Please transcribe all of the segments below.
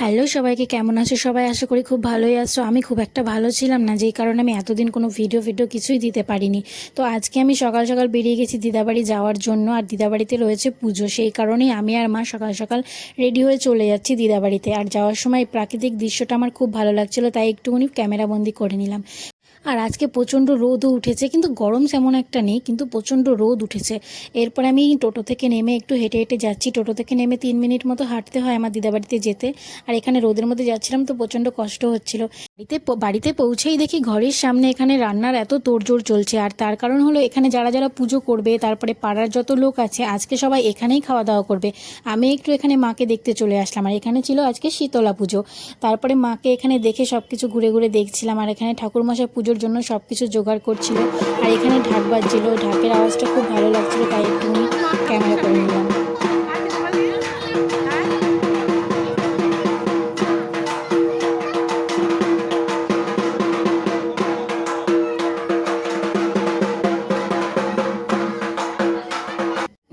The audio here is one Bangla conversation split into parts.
হ্যালো সবাইকে, কেমন আছো সবাই? আশা করি খুব ভালোই আছো। আমি খুব একটা ভালো ছিলাম না, যেই কারণে আমি এতদিন কোনো ভিডিও ভিডিও কিছুই দিতে পারিনি। তো আজকে আমি সকাল সকাল বেরিয়ে গেছি দিদাবাড়ি যাওয়ার জন্য, আর দিদাবাড়িতে রয়েছে পুজো। সেই কারণেই আমি আর মা সকাল সকাল রেডি হয়ে চলে যাচ্ছি দিদাবাড়িতে। আর যাওয়ার সময় প্রাকৃতিক দৃশ্যটা আমার খুব ভালো লাগছিল, তাই একটুখানি ক্যামেরাবন্দি করে নিলাম। আর আজকে প্রচণ্ড রোদও উঠেছে, কিন্তু গরম সেমন একটা নেই, কিন্তু প্রচণ্ড রোদ উঠেছে। এরপর আমি টোটো থেকে নেমে একটু হেঁটে হেঁটে যাচ্ছি। টোটো থেকে নেমে তিন মিনিট মতো হাঁটতে হয় আমার দিদাবাড়িতে যেতে। আর এখানে রোদের মধ্যে যাচ্ছিলাম তো প্রচণ্ড কষ্ট হচ্ছিল। বাড়িতে বাড়িতে পৌঁছেই দেখি ঘরের সামনে এখানে রান্নার এত তোড়জোড় চলছে। আর তার কারণ হলো এখানে যারা যারা পুজো করবে, তারপরে পাড়ার যত লোক আছে, আজকে সবাই এখানেই খাওয়া দাওয়া করবে। আমি একটু এখানে মাকে দেখতে চলে আসলাম। আর এখানে ছিল আজকে শীতলা পুজো। তারপরে মাকে এখানে দেখে সব কিছু ঘুরে ঘুরে দেখছিলাম। আর এখানে ঠাকুরমশাই পুজোর জন্য সব কিছু জোগাড় করছিল। আর এখানে ঢাক বাজছিল। ঢাকের আওয়াজটা খুব ভালো লাগছিল, তাই একটু ক্যামেরা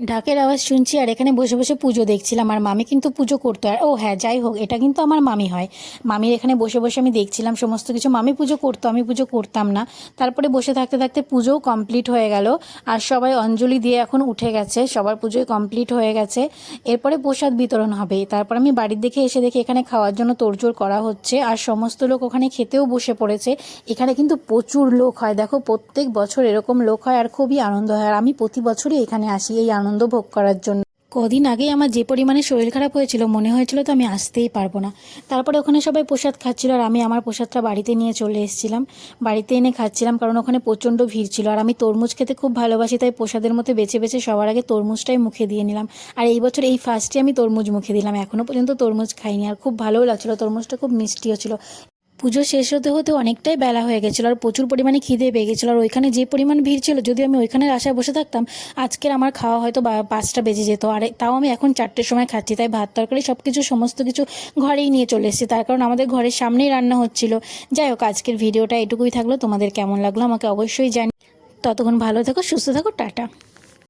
ঢাকের আওয়াজ শুনছি আর এখানে বসে বসে পুজো দেখছিলাম। আর মামি কিন্তু পুজো করতো। আর ও হ্যাঁ যাই হোক, এটা কিন্তু আমার মামি হয়। মামির এখানে বসে বসে আমি দেখছিলাম সমস্ত কিছু। মামি পুজো করতো, আমি পুজো করতাম না। তারপরে বসে থাকতে থাকতে পুজোও কমপ্লিট হয়ে গেল। আর সবাই অঞ্জলি দিয়ে এখন উঠে গেছে। সবার পুজোই কমপ্লিট হয়ে গেছে। এরপরে প্রসাদ বিতরণ হবে। তারপর আমি বাড়ির দেখে এসে দেখি এখানে খাওয়ার জন্য তোড়জোড় করা হচ্ছে। আর সমস্ত লোক ওখানে খেতেও বসে পড়েছে। এখানে কিন্তু প্রচুর লোক হয়। দেখো, প্রত্যেক বছর এরকম লোক হয় আর খুবই আনন্দ হয়। আর আমি প্রতি বছরই এখানে আসি, এই আনন্দ ভোগ করার জন্য। কদিন আগেই আমার যে পরিমাণে শরীর খারাপ হয়েছিল, মনে হয়েছিল তো আমি আসতেই পারব না। তারপরে ওখানে সবাই প্রসাদ খাচ্ছিল আর আমি আমার প্রসাদটা বাড়িতে নিয়ে চলে এসেছিলাম। বাড়িতে এনে খাচ্ছিলাম কারণ ওখানে প্রচণ্ড ভিড় ছিল আর আমি তরমুজ খেতে খুব ভালোবাসি, তাই প্রসাদের মধ্যে বেছে বেছে সবার আগে তরমুজটাই মুখে দিয়ে নিলাম। আর এই বছর এই ফার্স্টে আমি তরমুজ মুখে দিলাম। এখনও পর্যন্ত তরমুজ খাইনি আর খুব ভালোও লাগছিল, তরমুজটা খুব মিষ্টিও ছিল। পুজো শেষ হতে হতে অনেকটাই বেলা হয়ে গেছিল আর প্রচুর পরিমাণে খিদে পেয়ে গেছিল আর ওইখানে যে পরিমাণ ভিড় ছিল, যদি আমি ওইখানের আশায় বসে থাকতাম, আজকের আমার খাওয়া হয়তো পাঁচটা বেজে যেত। আর তাও আমি এখন চারটের সময় খাচ্ছি, তাই ভাত, তরকারি সব কিছু সমস্ত কিছু ঘরেই নিয়ে চলে এসেছি। তার কারণ আমাদের ঘরের সামনেই রান্না হচ্ছিল। যাই হোক, আজকের ভিডিওটা এটুকুই থাকল। তোমাদের কেমন লাগল আমাকে অবশ্যই জানি। ততক্ষণ ভালো থাকো, সুস্থ থাকো, টাটা।